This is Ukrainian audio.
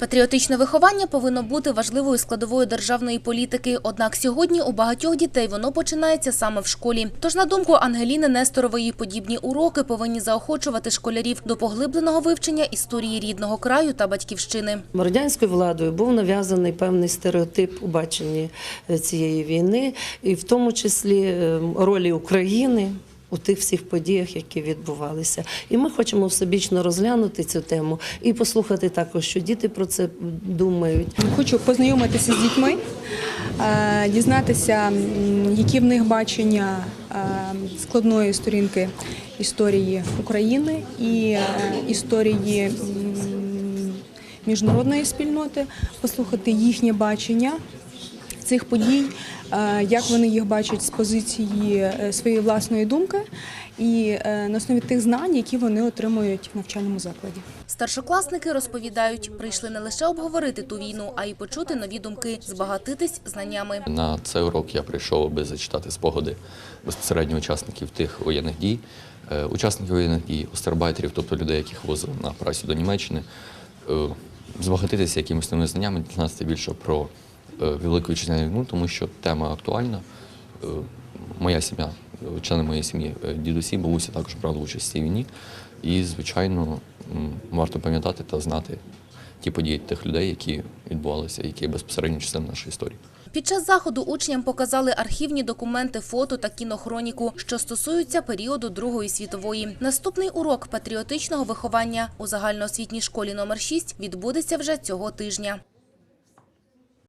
Патріотичне виховання повинно бути важливою складовою державної політики. Однак сьогодні у багатьох дітей воно починається саме в школі. Тож, на думку Ангеліни Несторової, подібні уроки повинні заохочувати школярів до поглибленого вивчення історії рідного краю та батьківщини. Радянською владою був нав'язаний певний стереотип у баченні е, цієї війни, і в тому числі е, ролі України. У тих всіх подіях, які відбувалися, і ми хочемо всебічно розглянути цю тему і послухати також, що діти про це думають. Хочу познайомитися з дітьми, е, дізнатися, які в них бачення е, складної сторінки історії України і е, історії міжнародної спільноти, послухати їхнє бачення цих подій, е, як вони їх бачать з позиції е, своєї власної думки, і е, на основі тих знань, які вони отримують в навчальному закладі. Старшокласники розповідають, прийшли не лише обговорити ту війну, а й почути нові думки, збагатитись знаннями. На цей урок я прийшов, аби зачитати спогади безпосередньо учасників тих воєнних дій, учасників воєнних дій, остербайтерів, тобто людей, яких возили на працю до Німеччини, збагатитися якимись новими знаннями, дізнатися більше про е, Велику Вітчизняну війну, тому що тема актуальна. Е, Моя сім'я, члени моєї сім'ї, е, дідусі, бабуся також брали участь в цій війні. І, звичайно, варто пам'ятати та знати ті події тих людей, які відбувалися, які безпосередньо частиною нашої історії. Під час заходу учням показали архівні документи, фото та кінохроніку, що стосуються періоду Другої світової. Наступний урок патріотичного виховання у загальноосвітній школі номер 6 відбудеться вже цього тижня.